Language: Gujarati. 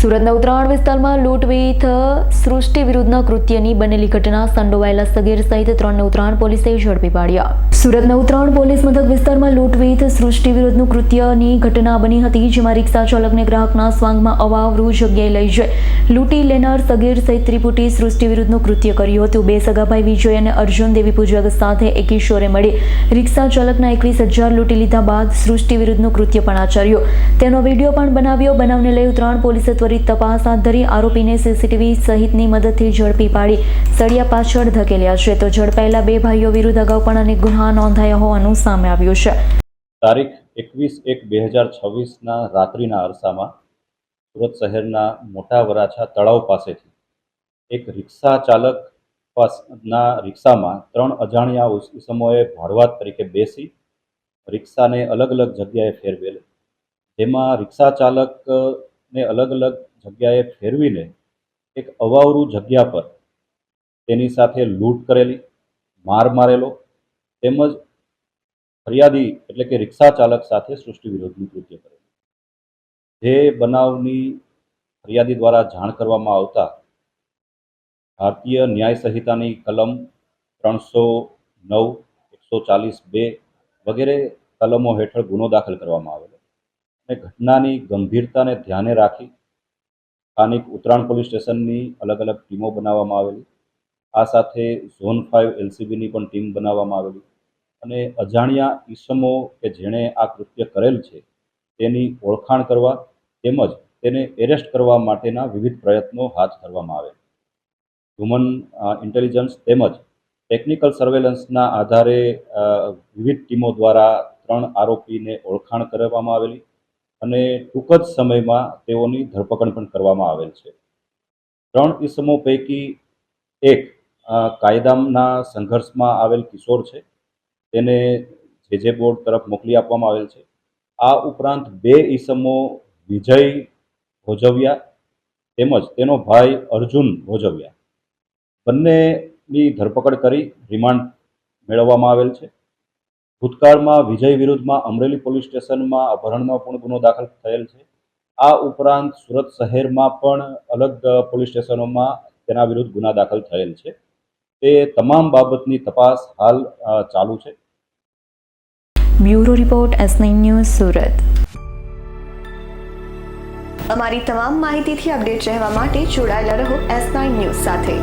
સુરતના ઉત્તરાયણ વિસ્તારમાં લૂંટ વિથ સૃષ્ટિ વિરુદ્ધના કૃત્યની બનેલી ઘટના સંડોવાયેલા સગીર સહિત ત્રણને ઉત્તરાયણ પોલીસે ઝડપી પાડ્યા. સુરતના ઉત્તરાયણ પોલીસ મથક વિસ્તારમાં લૂંટવિથ સૃષ્ટિ વિરુદ્ધનું કૃત્યની ઘટના બની હતી, જેમાં રિક્ષા ચાલકને ગ્રાહકના સ્વાંગમાં અવાવરૂ જગ્યાએ લઈ જઈ લૂંટી લેનાર સગીર સહિત ત્રિપુટી સૃષ્ટિ વિરુદ્ધનું કૃત્ય કર્યું હતું. બે સગાભાઈ વિજય અને અર્જુન દેવી પૂજક સાથે એક કિશોરે મળી રિક્ષા ચાલકના એકવીસ હજાર લૂંટી લીધા બાદ સૃષ્ટિ વિરુદ્ધનું કૃત્ય પણ આચર્યું. તેનો વીડિયો પણ બનાવ્યો. બનાવને લઈ ઉત્તરાયણ પોલીસે ત્વરિત તપાસ હાથ ધરી આરોપીને સીસીટીવી સહિતની મદદથી ઝડપી પાડી સળિયા પાછળ ધકેલ્યા છે. તો ઝડપાયેલા બે ભાઈઓ વિરુદ્ધ અગાઉ પણ અનેક ગુના નોંધાયા હોવાનું સામે આવ્યું છે. તારીખ એકવીસ એક બે હજાર છવ્વીસના રાત્રિના અરસામાં સુરત શહેરના મોટા વરાછા તળાવ પાસેથી એક રિક્ષા ચાલક પાસના રિક્ષામાં ત્રણ અજાણ્યા ઇસમોએ ભાડવાત તરીકે બેસી રિક્ષાને અલગ અલગ જગ્યાએ ફેરવેલ. જેમાં રિક્ષા ચાલકને અલગ અલગ જગ્યાએ ફેરવીને એક અવાવરું જગ્યા પર તેની સાથે લૂંટ કરેલી, માર મારેલો તેમજ ફરિયાદી એટલે કે રિક્ષા ચાલક સાથે સૃષ્ટિ વિરોધનું કૃત્ય કરેલું. જે બનાવની ફરિયાદી દ્વારા જાણ કરવામાં આવતા ભારતીય ન્યાય સંહિતાની કલમ ત્રણસો નવ, એકસો ચાલીસ બે વગેરે કલમો હેઠળ ગુનો દાખલ કરવામાં આવેલો. અને ઘટનાની ગંભીરતાને ધ્યાને રાખી સ્થાનિક ઉત્તરાયણ પોલીસ સ્ટેશનની અલગ અલગ ટીમો બનાવવામાં આવેલી. આ સાથે ઝોન ફાઇવ એલસીબીની પણ ટીમ બનાવવામાં આવેલી. અને અજાણ્યા ઈસમો કે જેણે આ કૃત્ય કરેલ છે, તેની ઓળખાણ કરવા તેમજ તેને એરેસ્ટ કરવા માટેના વિવિધ પ્રયત્નો હાથ ધરવામાં આવે હ્યુમન ઇન્ટેલિજન્સ તેમજ ટેકનિકલ સર્વેલન્સના આધારે વિવિધ ટીમો દ્વારા ત્રણ આરોપીને ઓળખાણ કરવામાં આવેલી. અને ટૂંક જ સમયમાં તેઓની ધરપકડ પણ કરવામાં આવેલ છે. ત્રણ ઈસમો પૈકી એક કાયદાના સંઘર્ષમાં આવેલ કિશોર છે. તેને જે જે બોર્ડ તરફ મોકલી આપવામાં આવેલ છે. આ ઉપરાંત બે ઈસમો વિજય ભોજવ્યા તેમજ તેનો ભાઈ અર્જુન ભોજવ્યા. બંનેની ધરપકડ કરી રિમાન્ડ મેળવવામાં આવેલ છે. ભૂતકાળમાં વિજય વિરુદ્ધમાં અમરેલી પોલીસ સ્ટેશનમાં અપહરણનો પણ ગુનો દાખલ થયેલ છે. આ ઉપરાંત સુરત શહેરમાં પણ અલગ પોલીસ સ્ટેશનોમાં તેના વિરુદ્ધ ગુના દાખલ થયેલ છે. તે તમામ બાબતની તપાસ હાલ ચાલુ છે. Bureau report S news Surat. અમારી તમામ માહિતીથી અપડેટ રહેવા માટે જોડાયેલા રહો એસ નાઇન ન્યૂઝ સાથે.